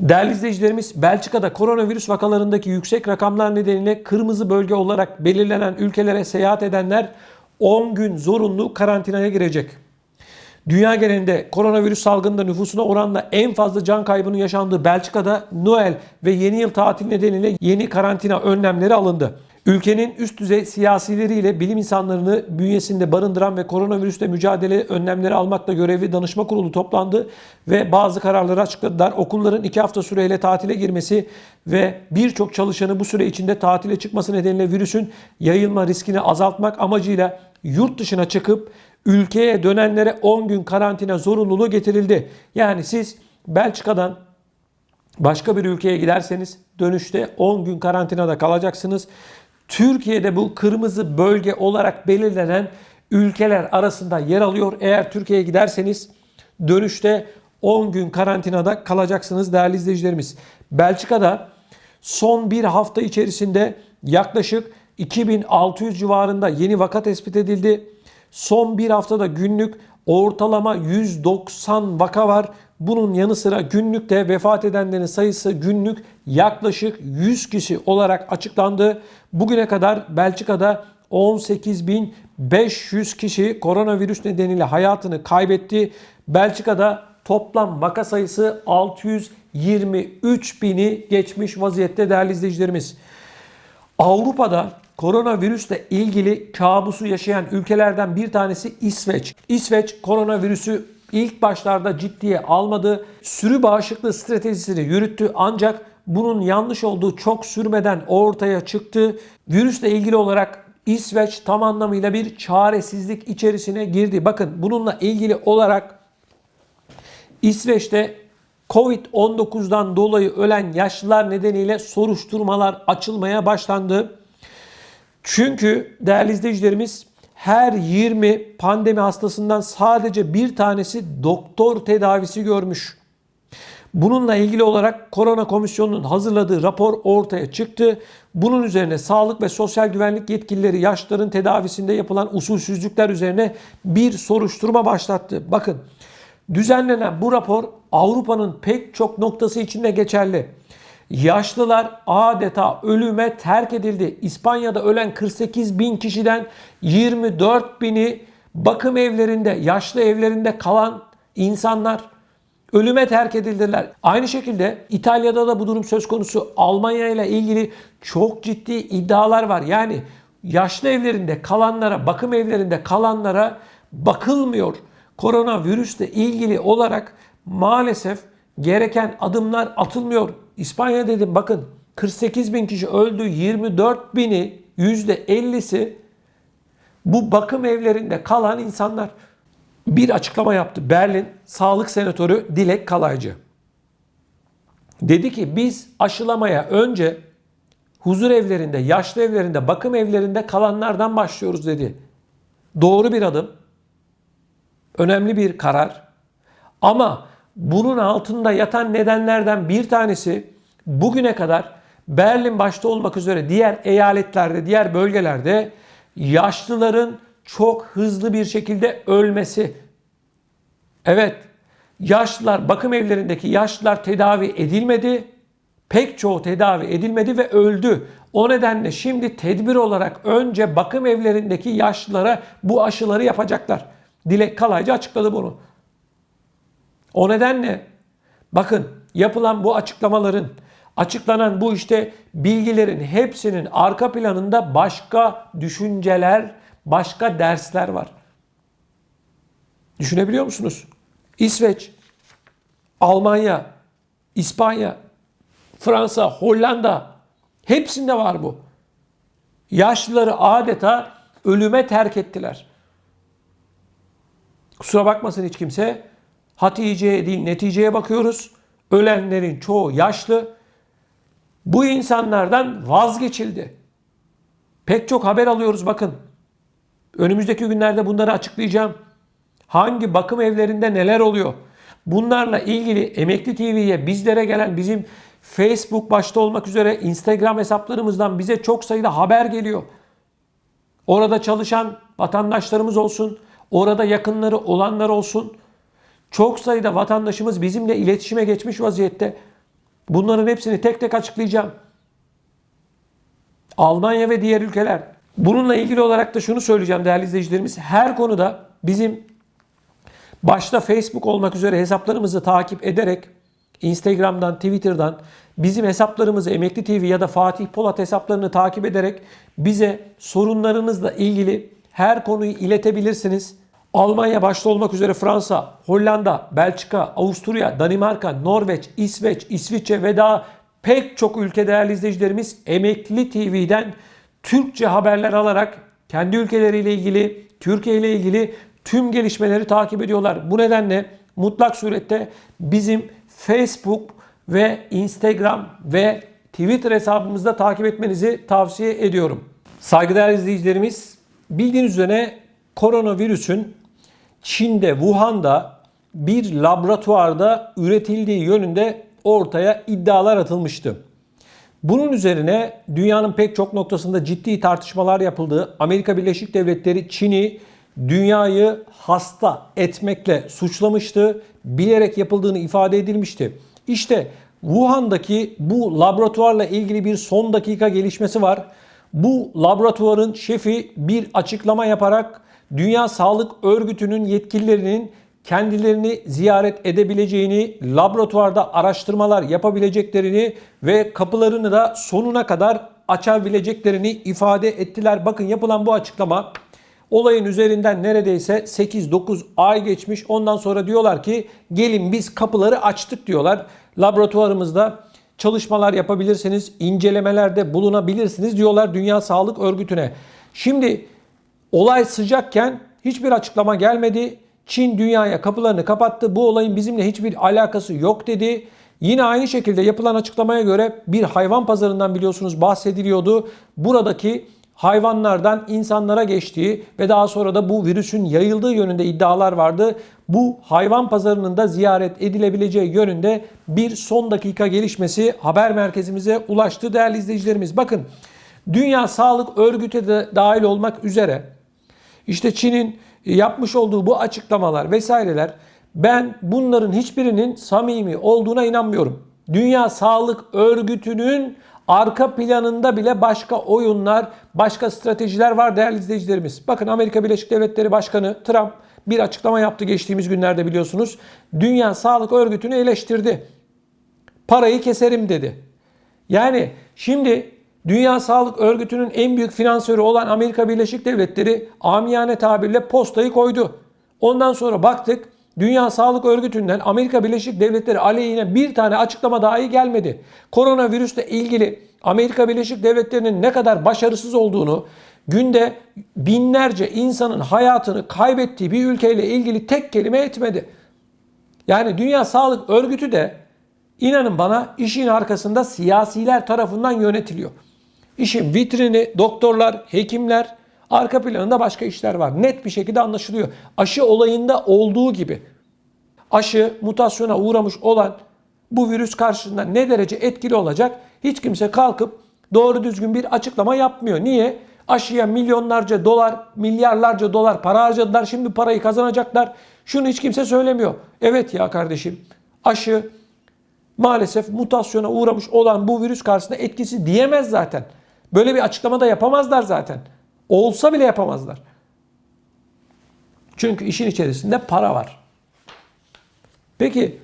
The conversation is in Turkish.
Değerli izleyicilerimiz, Belçika'da koronavirüs vakalarındaki yüksek rakamlar nedeniyle kırmızı bölge olarak belirlenen ülkelere seyahat edenler 10 gün zorunlu karantinaya girecek. Dünya genelinde koronavirüs salgınında nüfusuna oranla en fazla can kaybının yaşandığı Belçika'da Noel ve yeni yıl tatil nedeniyle yeni karantina önlemleri alındı. Ülkenin üst düzey siyasileriyle bilim insanlarını bünyesinde barındıran ve koronavirüsle mücadele önlemleri almakla görevli danışma kurulu toplandı ve bazı kararları açıkladılar. Okulların iki hafta süreyle tatile girmesi ve birçok çalışanı bu süre içinde tatile çıkması nedeniyle virüsün yayılma riskini azaltmak amacıyla yurt dışına çıkıp ülkeye dönenlere 10 gün karantina zorunluluğu getirildi. Yani siz Belçika'dan başka bir ülkeye giderseniz dönüşte 10 gün karantinada kalacaksınız. Türkiye'de bu kırmızı bölge olarak belirlenen ülkeler arasında yer alıyor. Eğer Türkiye'ye giderseniz dönüşte 10 gün karantinada kalacaksınız değerli izleyicilerimiz. Belçika'da son bir hafta içerisinde yaklaşık 2600 civarında yeni vaka tespit edildi. Son bir haftada günlük ortalama 190 vaka var. Bunun yanı sıra günlükte vefat edenlerin sayısı günlük yaklaşık 100 kişi olarak açıklandı. Bugüne kadar Belçika'da 18.500 kişi koronavirüs nedeniyle hayatını kaybetti. Belçika'da toplam vaka sayısı 623 bini geçmiş vaziyette değerli izleyicilerimiz. Avrupa'da koronavirüsle ilgili kabusu yaşayan ülkelerden bir tanesi İsveç. İsveç koronavirüsü ilk başlarda ciddiye almadı. Sürü bağışıklığı stratejisini yürüttü ancak bunun yanlış olduğu çok sürmeden ortaya çıktı. Virüsle ilgili olarak İsveç tam anlamıyla bir çaresizlik içerisine girdi. Bakın bununla ilgili olarak İsveç'te Covid-19'dan dolayı ölen yaşlılar nedeniyle soruşturmalar açılmaya başlandı. Çünkü değerli izleyicilerimiz her 20 pandemi hastasından sadece bir tanesi doktor tedavisi görmüş. Bununla ilgili olarak Korona Komisyonu'nun hazırladığı rapor ortaya çıktı. Bunun üzerine sağlık ve sosyal güvenlik yetkilileri yaşlıların tedavisinde yapılan usulsüzlükler üzerine bir soruşturma başlattı. Bakın düzenlenen bu rapor Avrupa'nın pek çok noktası içinde geçerli. Yaşlılar adeta ölüme terk edildi. İspanya'da ölen 48 bin kişiden 24 bini bakım evlerinde, yaşlı evlerinde kalan insanlar ölüme terk edildiler. Aynı şekilde İtalya'da da bu durum söz konusu. Almanya ile ilgili çok ciddi iddialar var. Yani yaşlı evlerinde kalanlara, bakım evlerinde kalanlara bakılmıyor. Koronavirüsle ilgili olarak maalesef gereken adımlar atılmıyor. İspanya dedim bakın 48 bin kişi öldü. 24 bini %50'si bu bakım evlerinde kalan insanlar. Bir açıklama yaptı Berlin Sağlık Senatörü Dilek Kalaycı. Dedi ki biz aşılamaya önce huzur evlerinde, yaşlı evlerinde, bakım evlerinde kalanlardan başlıyoruz dedi. Doğru bir adım. Önemli bir karar. Ama bunun altında yatan nedenlerden bir tanesi bugüne kadar Berlin başta olmak üzere diğer eyaletlerde, diğer bölgelerde yaşlıların çok hızlı bir şekilde ölmesi. Evet, yaşlılar bakım evlerindeki yaşlılar tedavi edilmedi. Pek çoğu tedavi edilmedi ve öldü. O nedenle şimdi tedbir olarak önce bakım evlerindeki yaşlılara bu aşıları yapacaklar. Dilek Kalaycı açıkladı bunu. O nedenle bakın yapılan bu açıklamaların, açıklanan bu işte bilgilerin hepsinin arka planında başka düşünceler, başka dersler var. Düşünebiliyor musunuz? İsveç, Almanya, İspanya, Fransa, Hollanda hepsinde var bu. Yaşlıları adeta ölüme terk ettiler. Kusura bakmasın hiç kimse. Hatice'ye değil neticeye bakıyoruz. Ölenlerin çoğu yaşlı. Bu insanlardan vazgeçildi. Pek çok haber alıyoruz bakın. Önümüzdeki günlerde bunları açıklayacağım. Hangi bakım evlerinde neler oluyor? Bunlarla ilgili Emekli TV'ye bizlere gelen bizim Facebook başta olmak üzere Instagram hesaplarımızdan bize çok sayıda haber geliyor. Orada çalışan vatandaşlarımız olsun, orada yakınları olanlar olsun. Çok sayıda vatandaşımız bizimle iletişime geçmiş vaziyette. Bunların hepsini tek tek açıklayacağım. Almanya ve diğer ülkeler. Bununla ilgili olarak da şunu söyleyeceğim değerli izleyicilerimiz. Her konuda bizim başta Facebook olmak üzere hesaplarımızı takip ederek Instagram'dan, Twitter'dan bizim hesaplarımızı Emekli TV ya da Fatih Polat hesaplarını takip ederek bize sorunlarınızla ilgili her konuyu iletebilirsiniz. Almanya başta olmak üzere Fransa, Hollanda, Belçika, Avusturya, Danimarka, Norveç, İsveç, İsviçre ve daha pek çok ülke değerli izleyicilerimiz Emekli TV'den Türkçe haberler alarak kendi ülkeleriyle ilgili, Türkiye ile ilgili tüm gelişmeleri takip ediyorlar. Bu nedenle mutlak surette bizim Facebook ve Instagram ve Twitter hesabımızda takip etmenizi tavsiye ediyorum. Saygıdeğer izleyicilerimiz, bildiğiniz üzere koronavirüsün Çin'de, Wuhan'da bir laboratuvarda üretildiği yönünde ortaya iddialar atılmıştı. Bunun üzerine dünyanın pek çok noktasında ciddi tartışmalar yapıldı. Amerika Birleşik Devletleri Çin'i dünyayı hasta etmekle suçlamıştı. Bilerek yapıldığını ifade edilmişti. İşte Wuhan'daki bu laboratuvarla ilgili bir son dakika gelişmesi var. Bu laboratuvarın şefi bir açıklama yaparak Dünya Sağlık Örgütü'nün yetkililerinin kendilerini ziyaret edebileceğini, laboratuvarda araştırmalar yapabileceklerini ve kapılarını da sonuna kadar açabileceklerini ifade ettiler. Bakın yapılan bu açıklama olayın üzerinden neredeyse 8-9 ay geçmiş. Ondan sonra diyorlar ki gelin biz kapıları açtık diyorlar. Laboratuvarımızda çalışmalar yapabilirsiniz, incelemelerde bulunabilirsiniz diyorlar Dünya Sağlık Örgütü'ne. Şimdi olay sıcakken hiçbir açıklama gelmedi. Çin dünyaya kapılarını kapattı. Bu olayın bizimle hiçbir alakası yok dedi. Yine aynı şekilde yapılan açıklamaya göre bir hayvan pazarından biliyorsunuz bahsediliyordu. Buradaki hayvanlardan insanlara geçtiği ve daha sonra da bu virüsün yayıldığı yönünde iddialar vardı. Bu hayvan pazarının da ziyaret edilebileceği yönünde bir son dakika gelişmesi haber merkezimize ulaştı değerli izleyicilerimiz. Bakın Dünya Sağlık Örgütü de dahil olmak üzere işte Çin'in yapmış olduğu bu açıklamalar vesaireler ben bunların hiçbirinin samimi olduğuna inanmıyorum. Dünya Sağlık Örgütü'nün arka planında bile başka oyunlar, başka stratejiler var değerli izleyicilerimiz. Bakın Amerika Birleşik Devletleri Başkanı Trump bir açıklama yaptı geçtiğimiz günlerde biliyorsunuz. Dünya Sağlık Örgütü'nü eleştirdi. Parayı keserim dedi. Yani şimdi Dünya Sağlık Örgütü'nün en büyük finansörü olan Amerika Birleşik Devletleri amiyane tabirle postayı koydu. Ondan sonra baktık Dünya Sağlık Örgütü'nden Amerika Birleşik Devletleri aleyhine bir tane açıklama dahi gelmedi. Koronavirüsle ilgili Amerika Birleşik Devletleri'nin ne kadar başarısız olduğunu, günde binlerce insanın hayatını kaybettiği bir ülkeyle ilgili tek kelime etmedi. Yani Dünya Sağlık Örgütü de inanın bana işin arkasında siyasiler tarafından yönetiliyor. İşin vitrini doktorlar, hekimler, arka planında başka işler var. Net bir şekilde anlaşılıyor. Aşı olayında olduğu gibi aşı mutasyona uğramış olan bu virüs karşısında ne derece etkili olacak? Hiç kimse kalkıp doğru düzgün bir açıklama yapmıyor. Niye? Aşıya milyonlarca dolar, milyarlarca dolar para harcadılar. Şimdi parayı kazanacaklar. Şunu hiç kimse söylemiyor. Evet ya kardeşim aşı maalesef mutasyona uğramış olan bu virüs karşısında etkisi diyemez zaten. Böyle bir açıklama da yapamazlar zaten. Olsa bile yapamazlar. Çünkü işin içerisinde para var. Peki